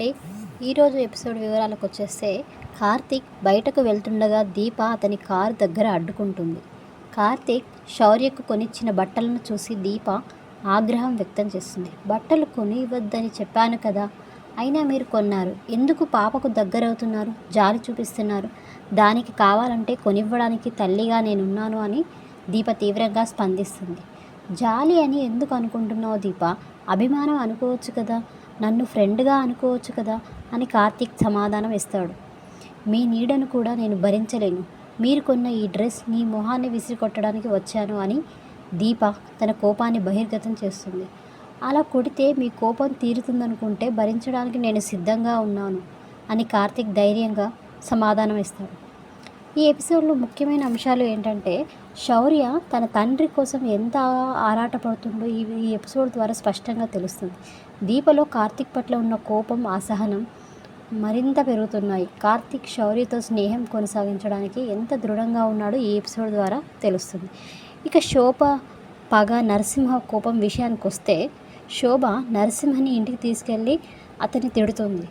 అండి ఈరోజు ఎపిసోడ్ వివరాలకు వచ్చేస్తే కార్తీక్ బయటకు వెళ్తుండగా దీప అతని కారు దగ్గర అడ్డుకుంటుంది. కార్తీక్ శౌర్యకు కొనిచ్చిన బట్టలను చూసి దీప ఆగ్రహం వ్యక్తం చేస్తుంది. బట్టలు కొని ఇవ్వద్దని చెప్పాను కదా. అయినా మీరు కొన్నారు. ఎందుకు పాపకు దగ్గరవుతున్నారు? జాలి చూపిస్తున్నారు. దానికి కావాలంటే కొనివ్వడానికి తల్లిగా నేనున్నాను అని దీప తీవ్రంగా స్పందిస్తుంది. జాలి అని ఎందుకు అనుకుంటున్నావు దీప? అభిమానం అనుకోవచ్చు కదా. నన్ను ఫ్రెండ్గా అనుకోవచ్చు కదా అని కార్తీక్ సమాధానం ఇస్తాడు. మీ నీడను కూడా నేను భరించలేను. మీరు కొన్న ఈ డ్రెస్ నీ మొహాన్ని విసిరికొట్టడానికి వచ్చాను అని దీప తన కోపాన్ని బహిర్గతం చేస్తుంది. అలా కొడితే మీ కోపం తీరుతుందనుకుంటే భరించడానికి నేను సిద్ధంగా ఉన్నాను అని కార్తీక్ ధైర్యంగా సమాధానం ఇస్తాడు. ఈ ఎపిసోడ్లో ముఖ్యమైన అంశాలు ఏంటంటే శౌర్య తన తండ్రి కోసం ఎంత ఆరాటపడుతుందో ఈ ఈ ఎపిసోడ్ ద్వారా స్పష్టంగా తెలుస్తుంది. దీపలో కార్తీక్ పట్ల ఉన్న కోపం అసహనం మరింత పెరుగుతున్నాయి. కార్తీక్ శౌర్యతో స్నేహం కొనసాగించడానికి ఎంత దృఢంగా ఉన్నాడో ఈ ఎపిసోడ్ ద్వారా తెలుస్తుంది. ఇక శోభ పగ నరసింహ కోపం విషయానికి వస్తే శోభ నరసింహని ఇంటికి తీసుకెళ్ళి అతన్ని తిడుతుంది.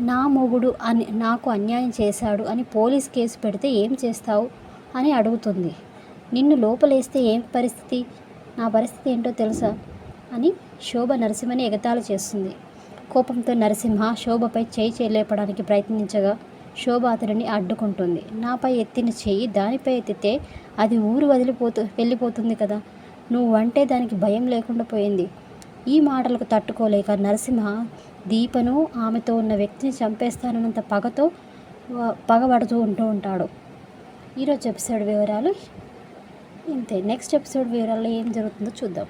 నా మొగుడు అని నాకు అన్యాయం చేశాడు అని పోలీస్ కేసు పెడితే ఏం చేస్తావు? అని అడుగుతుంది. నిన్ను లోపలేస్తే ఏం పరిస్థితి? నా పరిస్థితి ఏంటో తెలుసా? అని శోభ నరసింహని ఎగతాళి చేస్తుంది. కోపంతో నరసింహ శోభపై చేయి చేయలేపడానికి ప్రయత్నించగా శోభ అతడిని అడ్డుకుంటుంది. నాపై ఎత్తిన చెయ్యి దానిపై ఎత్తితే అది ఊరు వదిలిపోతూ వెళ్ళిపోతుంది కదా? నువ్వు అంటే దానికి భయం లేకుండా పోయింది. ఈ మాటలకు తట్టుకోలేక నరసింహ దీపను ఆమెతో ఉన్న వ్యక్తిని చంపేస్తానన్నంత పగతో పగబడుతూ ఉంటూ ఉంటాడు. ఈరోజు ఎపిసోడ్ వివరాలు ఇంతే. నెక్స్ట్ ఎపిసోడ్ వివరాల్లో ఏం జరుగుతుందో చూద్దాం.